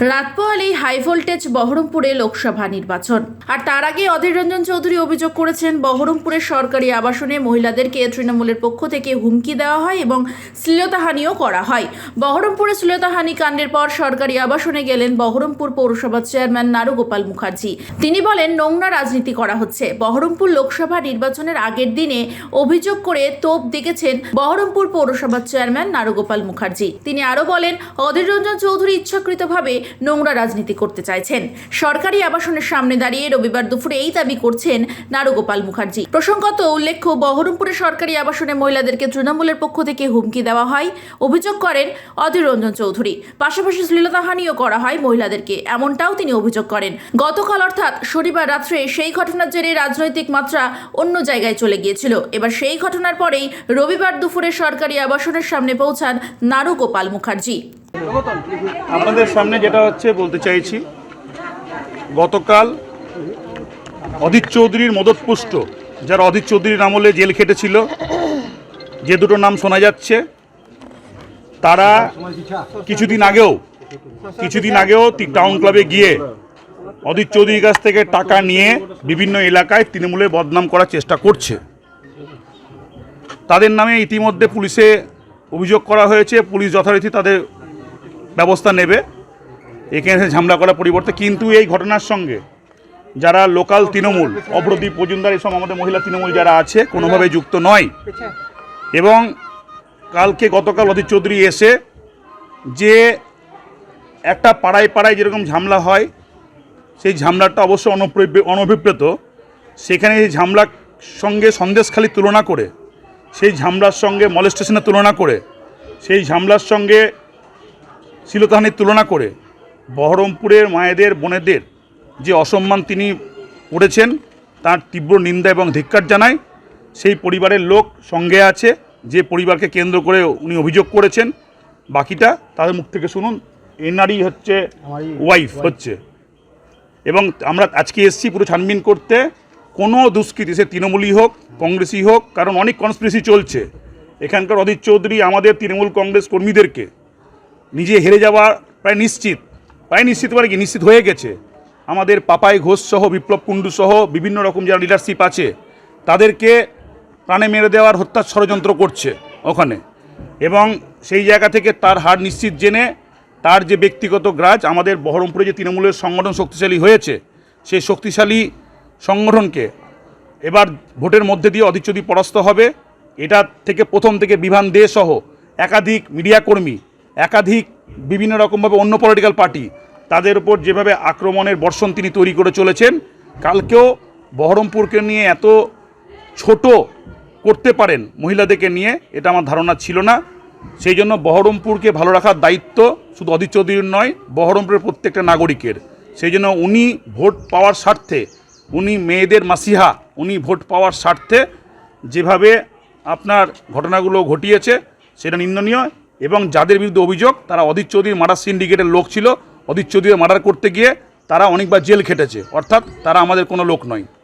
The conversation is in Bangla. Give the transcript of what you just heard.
রাত পোহালেই হাই ভোল্টেজ বহরমপুরে লোকসভা নির্বাচন। আর তার আগে অধীর রঞ্জন চৌধুরী অভিযোগ করেছেন, বহরমপুরের সরকারি আবাসনে মহিলাদেরকে তৃণমূলের পক্ষ থেকে হুমকি দেওয়া হয় এবং শ্লীলতাহানিও করা হয়। বহরমপুরে শ্লীলতাহানি কাণ্ডের পর সরকারি আবাসনে গেলেন বহরমপুর পৌরসভার চেয়ারম্যান নারুগোপাল মুখার্জি। তিনি বলেন, নোংরা রাজনীতি করা হচ্ছে। বহরমপুর লোকসভা নির্বাচনের আগের দিনে অভিযোগ করে তোপ দেখেছেন বহরমপুর পৌরসভার চেয়ারম্যান নারুগোপাল মুখার্জি। তিনি আরও বলেন, অধীর রঞ্জন চৌধুরী ইচ্ছাকৃতভাবে নোংরা রাজনীতি করতে চাইছেন। সরকারি আবাসনের সামনে দাঁড়িয়ে রবিবার দুপুরে এই দাবি করছেন নারুগোপাল মুখার্জি। প্রসঙ্গত উল্লেখ্য বহরমপুরের সরকারি আবাসনে মহিলাদেরকে তৃণমূলের পক্ষ থেকে হুমকি দেওয়া হয়। অভিযোগ করেন অধীর রঞ্জন চৌধুরী। পাশাপাশি শ্লীলতাহানিও করা হয় মহিলাদেরকে। এমনটাও তিনি অভিযোগ করেন। গতকাল অর্থাৎ শনিবার রাত্রে সেই ঘটনার জেরে রাজনৈতিক মাত্রা অন্য জায়গায় চলে গিয়েছিল। এবার সেই ঘটনার পরেই রবিবার দুপুরে সরকারি আবাসনের সামনে পৌঁছান নারুগোপাল মুখার্জি। আপনাদের সামনে যেটা হচ্ছে বলতে চাইছি, গতকাল অদিত চৌধুরীর মদতপুষ্ট, যারা অদিত চৌধুরীর আমলে জেল খেটেছিল, যে দুটো নাম শোনা যাচ্ছে, তারা কিছুদিন আগেও কিছুদিন আগেও টাউন ক্লাবে গিয়ে অদিত চৌধুরীর কাছ থেকে টাকা নিয়ে বিভিন্ন এলাকায় তৃণমূলে বদনাম করার চেষ্টা করছে। তাদের নামে ইতিমধ্যে পুলিশে অভিযোগ করা হয়েছে, পুলিশ যথারীতি তাদের ব্যবস্থা নেবে। এখানে ঝামেলা করার পরিবর্তে কিন্তু এই ঘটনার সঙ্গে যারা লোকাল তৃণমূল অব্রদীপ মজুমদার এসব আমাদের মহিলা তৃণমূল যারা আছে, কোনোভাবে যুক্ত নয়। এবং কালকে গতকাল অধীর চৌধুরী এসে যে একটা পাড়ায় পাড়ায় যেরকম ঝামেলা হয়, সেই ঝামলাটা অবশ্য অনভিপ্রেত। সেখানে এই ঝামলার সঙ্গে সন্দেশখালি তুলনা করে, সেই ঝামলার সঙ্গে মলেস্টেশনের তুলনা করে, সেই ঝামলার সঙ্গে শিলতাহানির তুলনা করে বহরমপুরের মায়েদের বোনেদের যে অসম্মান তিনি করেছেন তার তীব্র নিন্দা এবং ধিক্কার জানায় সেই পরিবারের লোক সঙ্গে আছে যে পরিবারকে কেন্দ্র করে উনি অভিযোগ করেছেন বাকিটা তাদের মুখ থেকে শুনুন এনারই হচ্ছে ওয়াইফ হচ্ছে। এবং আমরা আজকে এসছি পুরো ছানবিন করতে কোনো দুষ্কৃতি সে তৃণমূলই হোক কংগ্রেসই হোক কারণ অনেক কনস্পিরেসি চলছে। এখানকার অধীর চৌধুরী আমাদের তৃণমূল কংগ্রেস কর্মীদেরকে নিজে হেরে যাওয়ার প্রায় নিশ্চিত প্রায় নিশ্চিত মানে কি? নিশ্চিত হয়ে গেছে। আমাদের পাপাই ঘোষ সহ, বিপ্লব কুণ্ডু সহ বিভিন্ন রকম যারা লিডারশিপ আছে, তাদেরকে প্রাণে মেরে দেওয়ার হত্যার ষড়যন্ত্র করছে ওখানে। এবং সেই জায়গা থেকে তার হার নিশ্চিত জেনে তার যে ব্যক্তিগত গ্রাজ, আমাদের বহরমপুরে যে তৃণমূলের সংগঠন শক্তিশালী হয়েছে, সেই শক্তিশালী সংগঠনকে এবার ভোটের মধ্যে দিয়ে অধিচ্যুতি পরাস্ত হবে। এটা থেকে প্রথম থেকে বিভান দে সহ একাধিক মিডিয়া কর্মী একাধিক বিভিন্ন রকমভাবে অন্য পলিটিক্যাল পার্টি তাদের উপর যেভাবে আক্রমণের বর্ষণ তিনি তৈরি করে চলেছেন, কালকেও বহরমপুরকে নিয়ে এত ছোট করতে পারেন মহিলাদেরকে নিয়ে, এটা আমার ধারণা ছিল না। সেই জন্য বহরমপুরকে ভালো রাখার দায়িত্ব শুধু অধীর চৌধুরীর নয়, বহরমপুরের প্রত্যেকটা নাগরিকের। সেই জন্য উনি ভোট পাওয়ার স্বার্থে, উনি মেয়েদের মাসিহা, উনি ভোট পাওয়ার স্বার্থে যেভাবে আপনার ঘটনাগুলো ঘটিয়েছে, সেটা নিন্দনীয়। এবং যাদের বিরুদ্ধে অভিযোগ, তারা অধীর চৌধুরীর মার্ডার সিন্ডিকেটের লোক ছিল। অধীর চৌধুরীর মার্ডার করতে গিয়ে তারা অনেকবার জেল খেটেছে। অর্থাৎ তারা আমাদের কোনো লোক নয়।